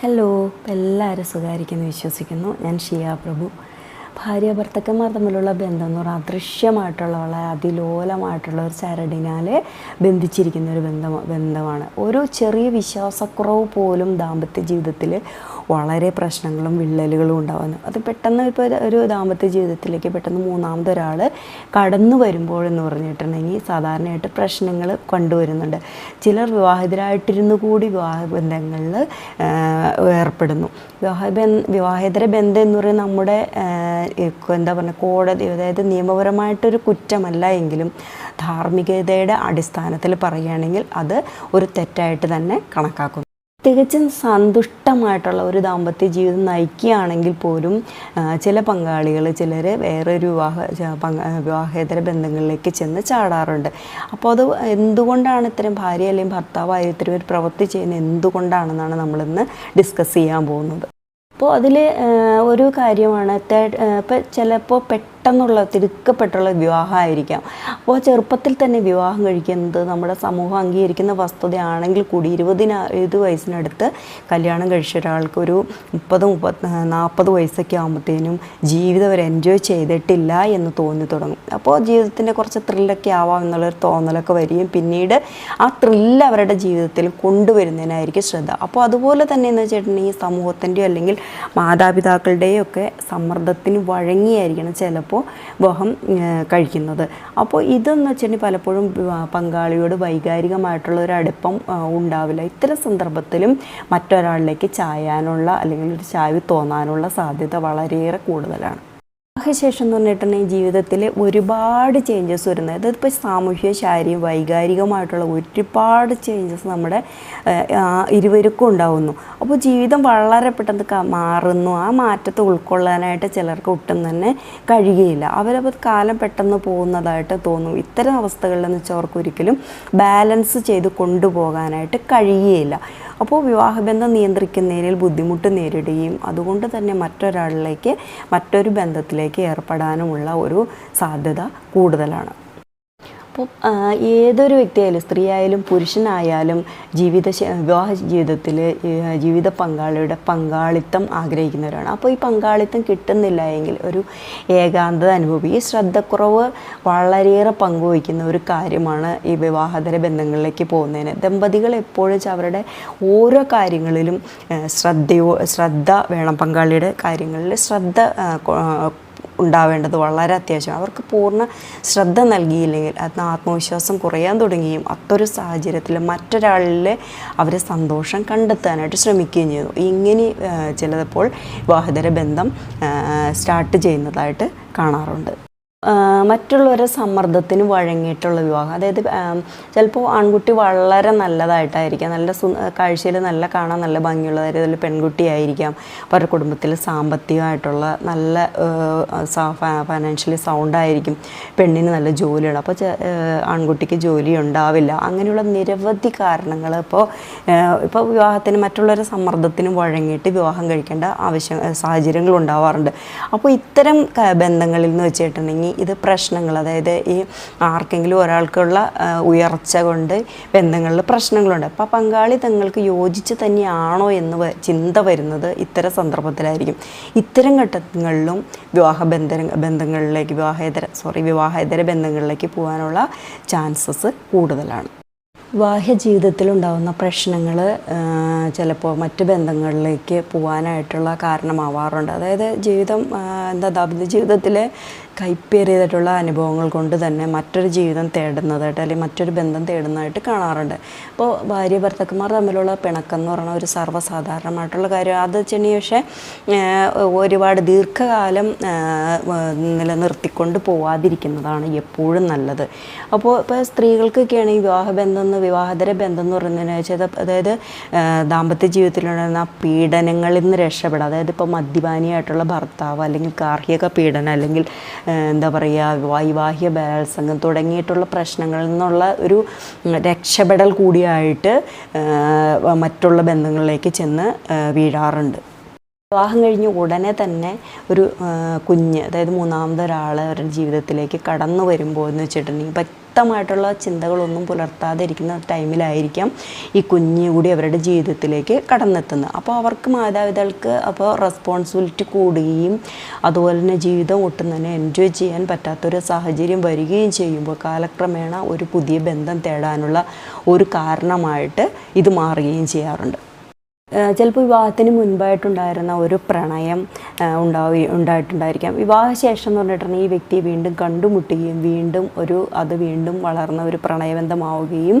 Hello എല്ലാവരും സുഖമായിരിക്കുന്നു വിശ്വസിക്കുന്നു. ഞാൻ ഷിയ പ്രഭു. ഭാര്യ ഭർത്തക്കന്മാർ തമ്മിലുള്ള ബന്ധം എന്ന് പറഞ്ഞാൽ അദൃശ്യമായിട്ടുള്ള വളരെ അതിലോലമായിട്ടുള്ള ഒരു ചരടിനാൽ ബന്ധിച്ചിരിക്കുന്ന ഒരു ബന്ധം ബന്ധമാണ്. ഒരു ചെറിയ വിശ്വാസക്കുറവ് പോലും ദാമ്പത്യ ജീവിതത്തിൽ വളരെ പ്രശ്നങ്ങളും വിള്ളലുകളും ഉണ്ടാകുന്നു അത് പെട്ടെന്ന് ഇപ്പോൾ ഒരു ദാമ്പത്യ ജീവിതത്തിലേക്ക് പെട്ടെന്ന് മൂന്നാമത് ഒരാൾ കടന്നു വരുമ്പോഴെന്ന് പറഞ്ഞിട്ടുണ്ടെങ്കിൽ സാധാരണയായിട്ട് പ്രശ്നങ്ങൾ കണ്ടുവരുന്നുണ്ട്. ചിലർ വിവാഹിതരായിട്ടിരുന്നു കൂടി വിവാഹ ബന്ധങ്ങളിൽ ഏർപ്പെടുന്നു. വിവാഹ വിവാഹേതര ബന്ധം എന്ന് പറയുന്നത് നമ്മുടെ എന്താ പറയുക കോടതി അതായത് നിയമപരമായിട്ടൊരു കുറ്റമല്ല എങ്കിലും ധാർമ്മികതയുടെ അടിസ്ഥാനത്തിൽ പറയുകയാണെങ്കിൽ അത് ഒരു തെറ്റായിട്ട് തന്നെ കണക്കാക്കുന്നു. തികച്ചും സന്തുഷ്ടമായിട്ടുള്ള ഒരു ദാമ്പത്യ ജീവിതം നയിക്കുകയാണെങ്കിൽ പോലും ചില പങ്കാളികൾ ചിലർ വേറൊരു വിവാഹ വിവാഹേതര ബന്ധങ്ങളിലേക്ക് ചെന്ന് ചാടാറുണ്ട്. അപ്പോൾ അത് എന്തുകൊണ്ടാണ് ഇത്തരം ഭാര്യ അല്ലെങ്കിൽ ഭർത്താവായ ഇത്തരം ഒരു പ്രവൃത്തി ചെയ്യുന്നത്? എന്തുകൊണ്ടാണെന്നാണ് നമ്മളിന്ന് ഡിസ്കസ് ചെയ്യാൻ പോകുന്നത്. അപ്പോൾ അതിൽ ഒരു കാര്യമാണ് ഇപ്പോൾ ചിലപ്പോൾ പെട്ടെന്നുള്ള തിടുക്കപ്പെട്ടുള്ള വിവാഹമായിരിക്കാം. അപ്പോൾ ചെറുപ്പത്തിൽ തന്നെ വിവാഹം കഴിക്കുന്നത് നമ്മുടെ സമൂഹം അംഗീകരിക്കുന്ന വസ്തുതയാണെങ്കിൽ കൂടി ഇരുപതിന ഇരുപത് വയസ്സിനടുത്ത് കല്യാണം കഴിച്ച ഒരാൾക്ക് ഒരു മുപ്പത് മുപ്പത് നാൽപ്പത് വയസ്സൊക്കെ ആകുമ്പോഴത്തേനും ജീവിതം അവർ എൻജോയ് ചെയ്തിട്ടില്ല എന്ന് തോന്നി തുടങ്ങും. അപ്പോൾ ജീവിതത്തിന്റെ കുറച്ച് ത്രില്ലൊക്കെ ആവാം എന്നുള്ളൊരു തോന്നലൊക്കെ വരികയും പിന്നീട് ആ ത്രില്ല് അവരുടെ ജീവിതത്തിൽ കൊണ്ടുവരുന്നതിനായിരിക്കും ശ്രദ്ധ. അപ്പോൾ അതുപോലെ തന്നെ എന്ന് വെച്ചിട്ടുണ്ടെങ്കിൽ സമൂഹത്തിന്റെയോ അല്ലെങ്കിൽ മാതാപിതാക്കളുടെയോ ഒക്കെ സമ്മർദ്ദത്തിന് വഴങ്ങിയായിരിക്കണം ചിലപ്പോൾ വിവാഹം ഏഹ്, കഴിക്കുന്നത്. അപ്പോൾ ഇതെന്ന് വെച്ചിട്ടുണ്ടെങ്കിൽ പലപ്പോഴും പങ്കാളിയോട് വൈകാരികമായിട്ടുള്ള ഒരു അടുപ്പം ഉണ്ടാവില്ല. ഇത്തരം സന്ദർഭത്തിലും മറ്റൊരാളിലേക്ക് ചായാനുള്ള അല്ലെങ്കിൽ ഒരു ചായ്വ് തോന്നാനുള്ള സാധ്യത വളരെയേറെ കൂടുതലാണ്. വിവാഹശേഷം എന്ന് പറഞ്ഞിട്ടുണ്ടെങ്കിൽ ജീവിതത്തിൽ ഒരുപാട് ചേഞ്ചസ് വരുന്നത്. അതിപ്പോൾ സാമൂഹ്യ ശാരീരിക വൈകാരികമായിട്ടുള്ള ഒരുപാട് ചേഞ്ചസ് നമ്മുടെ ഇരുവർക്കും ഉണ്ടാവുന്നു. അപ്പോൾ ജീവിതം വളരെ പെട്ടെന്ന് മാറുന്നു. ആ മാറ്റത്തെ ഉൾക്കൊള്ളാനായിട്ട് ചിലർക്ക് ഒട്ടും തന്നെ കഴിയുകയില്ല. അവരപ്പോൾ കാലം പെട്ടെന്ന് പോകുന്നതായിട്ട് തോന്നും. ഇത്തരം അവസ്ഥകളിലെന്ന് വെച്ചാൽ അവർക്ക് ഒരിക്കലും ബാലൻസ് ചെയ്ത് കൊണ്ടുപോകാനായിട്ട് കഴിയുകയില്ല. അപ്പോൾ വിവാഹബന്ധം നിയന്ത്രിക്കുന്നതിൽ ബുദ്ധിമുട്ട് നേരിടുകയും അതുകൊണ്ട് തന്നെ മറ്റൊരാളിലേക്ക് മറ്റൊരു ബന്ധത്തിലേക്ക് ഏർപ്പെടാനുമുള്ള ഒരു സാധ്യത കൂടുതലാണ്. അപ്പോൾ ഏതൊരു വ്യക്തിയായാലും സ്ത്രീ ആയാലും പുരുഷനായാലും ജീവിത വിവാഹ ജീവിതത്തിൽ ജീവിത പങ്കാളിയുടെ പങ്കാളിത്തം ആഗ്രഹിക്കുന്നവരാണ്. അപ്പോൾ ഈ പങ്കാളിത്തം കിട്ടുന്നില്ല എങ്കിൽ ഒരു ഏകാന്തത അനുഭവം ഈ ശ്രദ്ധക്കുറവ് വളരെയേറെ പങ്കുവയ്ക്കുന്ന ഒരു കാര്യമാണ് ഈ വിവാഹതര ബന്ധങ്ങളിലേക്ക് പോകുന്നതിന്. ദമ്പതികൾ എപ്പോഴും അവരുടെ ഓരോ കാര്യങ്ങളിലും ശ്രദ്ധയോ ശ്രദ്ധ വേണം പങ്കാളിയുടെ കാര്യങ്ങളിൽ. ശ്രദ്ധ ഉണ്ടാവേണ്ടത് വളരെ അത്യാവശ്യം. അവർക്ക് പൂർണ ശ്രദ്ധ നൽകിയില്ലെങ്കിൽ അത് ആത്മവിശ്വാസം കുറയാൻ തുടങ്ങുകയും അത്തൊരു സാഹചര്യത്തിൽ മറ്റൊരാളിൽ അവരെ സന്തോഷം കണ്ടെത്താനായിട്ട് ശ്രമിക്കുകയും ചെയ്യുന്നു ഇങ്ങനെ ചിലപ്പോൾ വിവാഹിതര ബന്ധം സ്റ്റാർട്ട് ചെയ്യുന്നതായിട്ട് കാണാറുണ്ട്. മറ്റുള്ളവരുടെ സമ്മർദ്ദത്തിന് വഴങ്ങിയിട്ടുള്ള വിവാഹം. അതായത് ചിലപ്പോൾ ആൺകുട്ടി വളരെ നല്ലതായിട്ടായിരിക്കാം. നല്ല സു കാഴ്ചയിൽ നല്ല കാണാൻ നല്ല ഭംഗിയുള്ളതായിരിക്കും പെൺകുട്ടിയായിരിക്കാം. അവരുടെ കുടുംബത്തിൽ സാമ്പത്തികമായിട്ടുള്ള നല്ല ഫൈനാൻഷ്യലി സൗണ്ടായിരിക്കും പെണ്ണിന് നല്ല ജോലിയുണ്ട്. അപ്പോൾ ആൺകുട്ടിക്ക് ജോലി ഉണ്ടാവില്ല. അങ്ങനെയുള്ള നിരവധി കാരണങ്ങൾ ഇപ്പോൾ ഇപ്പോൾ വിവാഹത്തിന് മറ്റുള്ളവരുടെ സമ്മർദ്ദത്തിന് വഴങ്ങിയിട്ട് വിവാഹം കഴിക്കേണ്ട ആവശ്യം സാഹചര്യങ്ങൾ ഉണ്ടാവാറുണ്ട്. അപ്പോൾ ഇത്തരം ബന്ധങ്ങളിൽ നിന്ന് വെച്ചിട്ടുണ്ടെങ്കിൽ ഇത് പ്രശ്നങ്ങൾ അതായത് ഈ ആർക്കെങ്കിലും ഒരാൾക്കുള്ള ഉയർച്ച കൊണ്ട് ബന്ധങ്ങളിൽ പ്രശ്നങ്ങളുണ്ട്. അപ്പോൾ പങ്കാളി തങ്ങൾക്ക് യോജിച്ച് തന്നെയാണോ എന്ന് ചിന്ത വരുന്നത് ഇത്തരം സന്ദർഭത്തിലായിരിക്കും. ഇത്തരം ഘട്ടങ്ങളിലും വിവാഹ ബന്ധ ബന്ധങ്ങളിലേക്ക് വിവാഹേതര സോറി വിവാഹേതര ബന്ധങ്ങളിലേക്ക് പോകാനുള്ള ചാൻസസ് കൂടുതലാണ്. വിവാഹ ജീവിതത്തിലുണ്ടാകുന്ന പ്രശ്നങ്ങൾ ചിലപ്പോൾ മറ്റ് ബന്ധങ്ങളിലേക്ക് പോകാനായിട്ടുള്ള കാരണമാവാറുണ്ട്. അതായത് ജീവിതം എന്താ ദാമ്പത്യ ജീവിതത്തിലെ കൈപ്പേറിയതായിട്ടുള്ള അനുഭവങ്ങൾ കൊണ്ട് തന്നെ മറ്റൊരു ജീവിതം തേടുന്നതായിട്ട് അല്ലെങ്കിൽ മറ്റൊരു ബന്ധം തേടുന്നതായിട്ട് കാണാറുണ്ട്. അപ്പോൾ ഭാര്യ ഭർത്താക്കന്മാർ തമ്മിലുള്ള പിണക്കം എന്ന് പറയുന്ന ഒരു സർവസാധാരണമായിട്ടുള്ള കാര്യം. അത് വെച്ചിട്ടുണ്ടെങ്കിൽ പക്ഷേ ഒരുപാട് ദീർഘകാലം നിലനിർത്തിക്കൊണ്ട് പോവാതിരിക്കുന്നതാണ് എപ്പോഴും നല്ലത്. അപ്പോൾ ഇപ്പോൾ സ്ത്രീകൾക്കൊക്കെയാണ് ഈ വിവാഹബന്ധം എന്ന് വിവാഹതര ബന്ധം എന്ന് പറയുന്നതിന് വെച്ചാൽ അതായത് ദാമ്പത്യ ജീവിതത്തിലുണ്ടായിരുന്ന പീഡനങ്ങളിൽ നിന്ന് രക്ഷപ്പെടാം അതായത് ഇപ്പോൾ മദ്യപാനിയായിട്ടുള്ള ഭർത്താവ് അല്ലെങ്കിൽ ഗാർഹിക പീഡനം അല്ലെങ്കിൽ എന്താ പറയുക വൈവാഹിക ബലാത്സംഗം തുടങ്ങിയിട്ടുള്ള പ്രശ്നങ്ങളിൽ നിന്നുള്ള ഒരു രക്ഷപ്പെടൽ കൂടിയായിട്ട് മറ്റുള്ള ബന്ധങ്ങളിലേക്ക് ചെന്ന് വീഴാറുണ്ട്. വിവാഹം കഴിഞ്ഞ് ഉടനെ തന്നെ ഒരു കുഞ്ഞ് അതായത് മൂന്നാമതൊരാൾ അവരുടെ ജീവിതത്തിലേക്ക് കടന്നു വരുമ്പോൾ എന്ന് വെച്ചിട്ടുണ്ടെങ്കിൽ വ്യക്തമായിട്ടുള്ള ചിന്തകളൊന്നും പുലർത്താതെ ഇരിക്കുന്ന ടൈമിലായിരിക്കാം ഈ കുഞ്ഞ് കൂടി അവരുടെ ജീവിതത്തിലേക്ക് കടന്നെത്തുന്നത്. അപ്പോൾ അവർക്ക് മാതാപിതാക്കൾക്ക് അപ്പോൾ റെസ്പോൺസിബിലിറ്റി കൂടുകയും അതുപോലെ തന്നെ ജീവിതം ഒട്ടും തന്നെ എൻജോയ് ചെയ്യാൻ പറ്റാത്തൊരു സാഹചര്യം വരികയും ചെയ്യുമ്പോൾ കാലക്രമേണ ഒരു പുതിയ ബന്ധം തേടാനുള്ള ഒരു കാരണമായിട്ട് ഇത് മാറുകയും ചെയ്യാറുണ്ട്. ചിലപ്പോൾ വിവാഹത്തിന് മുൻപായിട്ടുണ്ടായിരുന്ന ഒരു പ്രണയം ഉണ്ടാവുക ഉണ്ടായിട്ടുണ്ടായിരിക്കാം. വിവാഹശേഷം എന്ന് പറഞ്ഞിട്ടുണ്ടെങ്കിൽ ഈ വ്യക്തിയെ വീണ്ടും കണ്ടുമുട്ടുകയും വീണ്ടും ഒരു അത് വീണ്ടും വളർന്ന ഒരു പ്രണയബന്ധമാവുകയും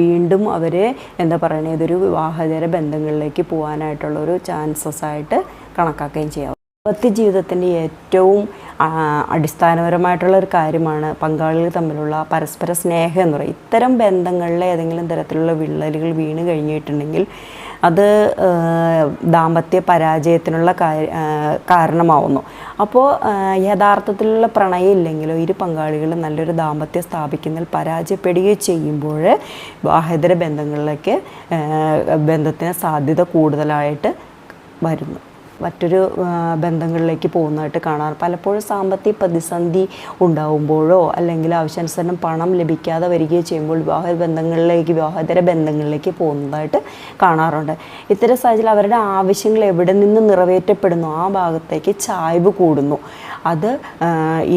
വീണ്ടും അവർ എന്താ പറയുന്നത് ഇതൊരു വിവാഹേതര ബന്ധങ്ങളിലേക്ക് പോകാനായിട്ടുള്ള ഒരു ചാൻസസ് ആയിട്ട് കണക്കാക്കുകയും ചെയ്യാം. ദാമ്പത്യ ജീവിതത്തിന്റെ ഏറ്റവും അടിസ്ഥാനപരമായിട്ടുള്ള ഒരു കാര്യമാണ് പങ്കാളികൾ തമ്മിലുള്ള പരസ്പര സ്നേഹം എന്ന് പറയുന്നത്. ഇത്തരം ബന്ധങ്ങളിലെ ഏതെങ്കിലും തരത്തിലുള്ള വിള്ളലുകൾ വീണ് കഴിഞ്ഞിട്ടുണ്ടെങ്കിൽ അത് ദാമ്പത്യ പരാജയത്തിനുള്ള കാരണമാവുന്നു. അപ്പോൾ യഥാർത്ഥത്തിലുള്ള പ്രണയം ഇല്ലെങ്കിലോ ഇരു പങ്കാളികളും നല്ലൊരു ദാമ്പത്യം സ്ഥാപിക്കുന്നതിൽ പരാജയപ്പെടുകയോ ചെയ്യുമ്പോൾ വിവാഹേതര ബന്ധങ്ങളിലേക്ക് ബന്ധത്തിന് സാധ്യത കൂടുതലായിട്ട് വരുന്നു. മറ്റൊരു ബന്ധങ്ങളിലേക്ക് പോകുന്നതായിട്ട് കാണാറ്. പലപ്പോഴും സാമ്പത്തിക പ്രതിസന്ധി ഉണ്ടാവുമ്പോഴോ അല്ലെങ്കിൽ ആവശ്യാനുസരണം പണം ലഭിക്കാതെ വരികയോ ചെയ്യുമ്പോൾ വിവാഹ ബന്ധങ്ങളിലേക്ക് വിവാഹേതര ബന്ധങ്ങളിലേക്ക് പോകുന്നതായിട്ട് കാണാറുണ്ട്. ഇത്തരം സാഹചര്യം അവരുടെ ആവശ്യങ്ങൾ എവിടെ നിന്ന് നിറവേറ്റപ്പെടുന്നു? ആ ഭാഗത്തേക്ക് ചായ്വ് കൂടുന്നു. അത്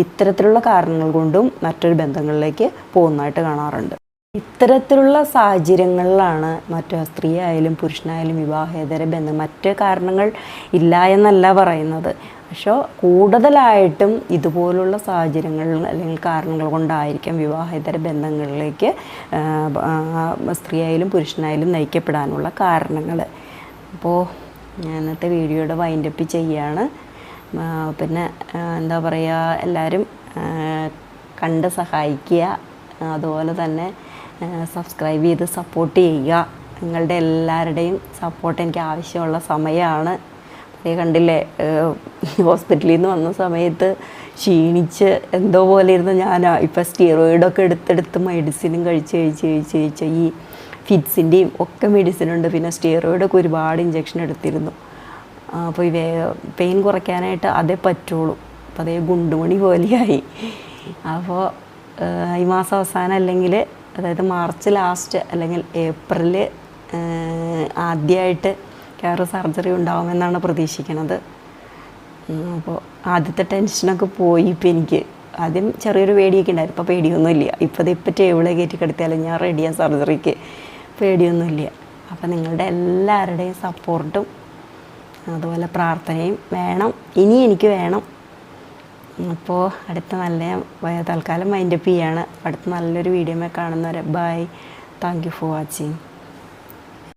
ഇത്തരത്തിലുള്ള കാരണങ്ങൾ കൊണ്ടും മറ്റൊരു ബന്ധങ്ങളിലേക്ക് പോകുന്നതായിട്ട് കാണാറുണ്ട്. ഇത്തരത്തിലുള്ള സാഹചര്യങ്ങളിലാണ് മറ്റു സ്ത്രീ ആയാലും പുരുഷനായാലും വിവാഹേതര ബന്ധം. മറ്റ് കാരണങ്ങൾ ഇല്ല എന്നല്ല പറയുന്നത്. പക്ഷേ കൂടുതലായിട്ടും ഇതുപോലുള്ള സാഹചര്യങ്ങൾ അല്ലെങ്കിൽ കാരണങ്ങൾ കൊണ്ടായിരിക്കാം വിവാഹേതര ബന്ധങ്ങളിലേക്ക് സ്ത്രീ ആയാലും പുരുഷനായാലും നയിക്കപ്പെടാനുള്ള കാരണങ്ങൾ. അപ്പോൾ ഞാൻ ഇന്നത്തെ വീഡിയോയുടെ വൈൻഡപ്പ് ചെയ്യാണ്. പിന്നെ എന്താ പറയുക എല്ലാവരും കണ്ട് സഹായിക്കുക. അതുപോലെ തന്നെ സബ്സ്ക്രൈബ് ചെയ്ത് സപ്പോർട്ട് ചെയ്യുക. നിങ്ങളുടെ എല്ലാവരുടെയും സപ്പോർട്ട് എനിക്ക് ആവശ്യമുള്ള സമയമാണ്. അതേ കണ്ടില്ലേ ഹോസ്പിറ്റലിൽ നിന്ന് വന്ന സമയത്ത് ക്ഷീണിച്ച് എന്തോ പോലെ ഇരുന്ന് ഞാൻ ഇപ്പം സ്റ്റീറോയിഡൊക്കെ എടുത്തെടുത്ത് മെഡിസിനും കഴിച്ച് കഴിച്ച് കഴിച്ച് കഴിച്ച് ഈ ഫിറ്റ്സിന്റെയും ഒക്കെ മെഡിസിൻ ഉണ്ട്. പിന്നെ സ്റ്റീറോയിഡൊക്കെ ഒരുപാട് ഇഞ്ചക്ഷൻ എടുത്തിരുന്നു. അപ്പോൾ ഈ വേ പെയിൻ കുറയ്ക്കാനായിട്ട് അതേ പറ്റുള്ളൂ. അപ്പോൾ അതേ ഗുണ്ടുമണി പോലെയായി. അപ്പോൾ ഈ മാസം അവസാനം അല്ലെങ്കിൽ അതായത് മാർച്ച് ലാസ്റ്റ് അല്ലെങ്കിൽ ഏപ്രിൽ ആദ്യമായിട്ട് കയറ് സർജറി ഉണ്ടാവുമെന്നാണ് പ്രതീക്ഷിക്കുന്നത് അപ്പോൾ ആദ്യത്തെ ടെൻഷനൊക്കെ പോയി ഇപ്പം എനിക്ക്. ആദ്യം ചെറിയൊരു പേടിയൊക്കെ ഉണ്ടായിരുന്നു. ഇപ്പോൾ പേടിയൊന്നുമില്ല. ഇപ്പോൾ ഇപ്പം ടേബിളെ കയറ്റി കിടത്തിയാലും ഞാൻ റെഡിയാണ് സർജറിക്ക്. പേടിയൊന്നുമില്ല. അപ്പോൾ നിങ്ങളുടെ എല്ലാവരുടെയും സപ്പോർട്ടും അതുപോലെ പ്രാർത്ഥനയും വേണം. ഇനി എനിക്ക് വേണം അപ്പോൾ അടുത്ത നല്ല തൽക്കാലം മൈൻഡപ്പ് ചെയ്യാണ്. അടുത്ത നല്ലൊരു വീഡിയോ കാണുന്നവരെ bye thank you for watching